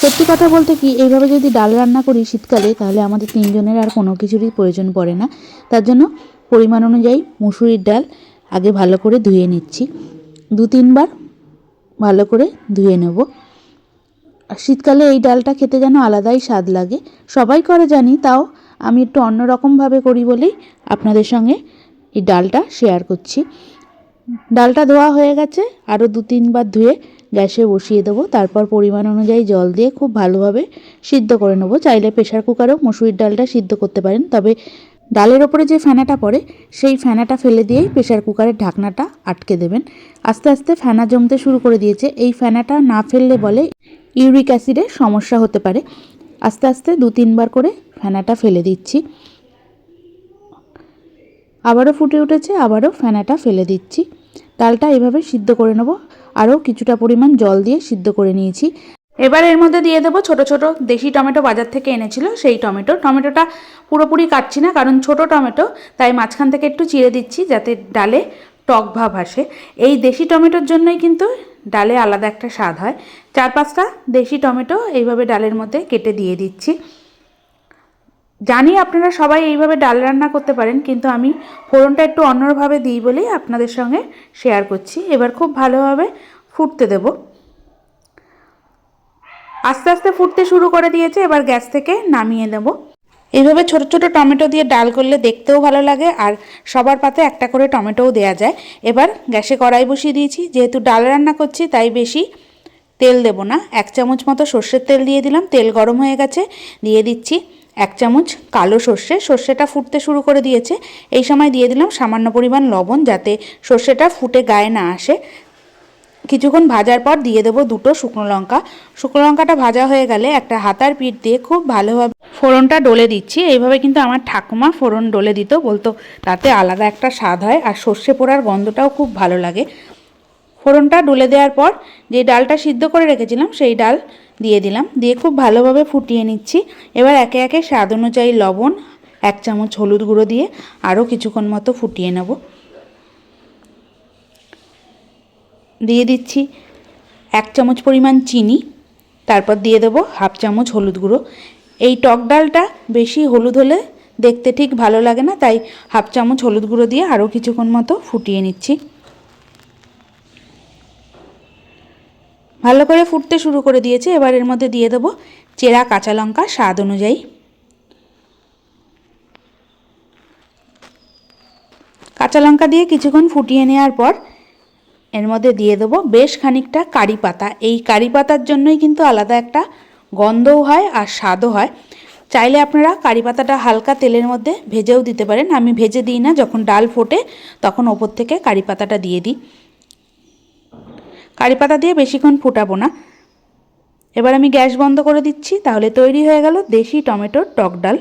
সত্যি কথা বলতে কি, এইভাবে যদি ডাল রান্না করি শীতকালে, তাহলে আমাদের তিনজনের আর কোনো কিছুরই প্রয়োজন পড়ে না। তার জন্য পরিমাণ অনুযায়ী মুসুরির ডাল আগে ভালো করে ধুয়ে নিচ্ছি। দু তিনবার ভালো করে ধুয়ে নেব। আর শীতকালে এই ডালটা খেতে যেন আলাদাই স্বাদ লাগে। সবাই করে জানি, তাও আমি একটু অন্যরকমভাবে করি বলেই আপনাদের সঙ্গে এই ডালটা শেয়ার করছি। ডালটা ধোয়া হয়ে গেছে আরও দু তিনবার ধুয়ে গ্যাসে বসিয়ে দেবো। তারপর পরিমাণ অনুযায়ী জল দিয়ে খুব ভালোভাবে সিদ্ধ করে নেব। চাইলে প্রেশার কুকারেও মসুরির ডালটা সিদ্ধ করতে পারেন। তবে ডালের ওপরে যে ফেনাটা পড়ে, সেই ফেনাটা ফেলে দিয়েই প্রেশার কুকারের ঢাকনাটা আটকে দেবেন। আস্তে আস্তে ফেনা জমতে শুরু করে দিয়েছে। এই ফেনাটা না ফেললে বলে ইউরিক অ্যাসিডের সমস্যা হতে পারে। আস্তে আস্তে দু তিনবার করে ফেনাটা ফেলে দিচ্ছি। আবারও ফুটে উঠেছে, আবারও ফেনাটা ফেলে দিচ্ছি। ডালটা এভাবে সিদ্ধ করে নেব। আরও কিছুটা পরিমাণ জল দিয়ে সিদ্ধ করে নিয়েছি। এবার এর মধ্যে দিয়ে দেবো ছোট ছোট দেশি টমেটো বাজার থেকে এনেছিল সেই টমেটো। টমেটোটা পুরোপুরি কাটছি না, কারণ ছোট টমেটো, তাই মাঝখান থেকে একটু চিড়ে দিচ্ছি যাতে ডালে টক ভাব আসে। এই দেশি টমেটোর জন্যই কিন্তু ডালে আলাদা একটা স্বাদ হয়। চার পাঁচটা দেশি টমেটো এইভাবে ডালের মধ্যে কেটে দিয়ে দিচ্ছি। জানি আপনারা সবাই এইভাবে ডাল রান্না করতে পারেন, কিন্তু আমি ফোড়নটা একটু অন্যভাবে দিই বলেই আপনাদের সঙ্গে শেয়ার করছি। এবার খুব ভালোভাবে ফুটতে দেব। আস্তে আস্তে ফুটতে শুরু করে দিয়েছে, এবার গ্যাস থেকে নামিয়ে দেব এইভাবে ছোট ছোট টমেটো দিয়ে ডাল করলে দেখতেও ভালো লাগে, আর সবার পাতে একটা করে টমেটোও দেওয়া যায়। এবার গ্যাসে কড়াই বসিয়ে দিয়েছি, যেহেতু ডাল রান্না করছি, তাই বেশি তেল দেব না। এক চামচ মতো সর্ষের তেল দিয়ে দিলাম, তেল গরম হয়ে গেছে, দিয়ে দিচ্ছি। এক চামচ কালো সর্ষে। সর্ষেটা ফুটতে শুরু করে দিয়েছে। এই সময় দিয়ে দিলাম সামান্য পরিমাণ লবণ যাতে সর্ষেটা ফুটে গায়ে না আসে। কিছুক্ষণ ভাজার পর দিয়ে দেবো দুটো শুকনো লঙ্কা। শুকনো লঙ্কাটা ভাজা হয়ে গেলে একটা হাতার পিঠ দিয়ে খুব ভালোভাবে ফোড়নটা ডলে দিচ্ছি। এইভাবে কিন্তু আমার ঠাকুমা ফোড়ন ডলে দিত বলতো, তাতে আলাদা একটা স্বাদ হয় আর সর্ষে পোড়ার গন্ধটাও খুব ভালো লাগে। ফোড়নটা ডলে দেওয়ার পর যে ডালটা সিদ্ধ করে রেখেছিলাম, সেই ডাল দিয়ে দিলাম। দিয়ে খুব ভালোভাবে ফুটিয়ে নিচ্ছি। এবার একে একে স্বাদ অনুযায়ী লবণ, এক চামচ হলুদ গুঁড়ো দিয়ে আরও কিছুক্ষণ মতো ফুটিয়ে নেব। দিয়ে দিচ্ছি এক চামচ পরিমাণ চিনি, তারপর দিয়ে দেবো হাফ চামচ হলুদ গুঁড়ো। এই টক ডালটা বেশি হলুদ হলে দেখতে ঠিক ভালো লাগে না, তাই হাফ চামচ হলুদ গুঁড়ো দিয়ে আরও কিছুক্ষণ মতো ফুটিয়ে নিচ্ছি। ভালো করে ফুটতে শুরু করে দিয়েছে। এবার এর মধ্যে দিয়ে দেবো চেরা কাঁচা লঙ্কা স্বাদ অনুযায়ী। কাঁচা লঙ্কা দিয়ে কিছুক্ষণ ফুটিয়ে নেওয়ার পর এর মধ্যে দিয়ে দেবো বেশ খানিকটা কারি পাতা। এই কারি পাতার জন্যই কিন্তু আলাদা একটা গন্ধও হয় আর স্বাদও হয়। চাইলে আপনারা কারি পাতাটা হালকা তেলের মধ্যে ভেজেও দিতে পারেন। আমি ভেজে দিই না, যখন ডাল ফোটে তখন ওপর থেকে কারি পাতাটা দিয়ে দিই। কারি পাতা দিয়ে বেশিক্ষণ ফুটাবো না। এবার আমি গ্যাস বন্ধ করে দিচ্ছি, তাহলে তৈরি হয়ে গেল দেশি টমেটোর টক ডাল।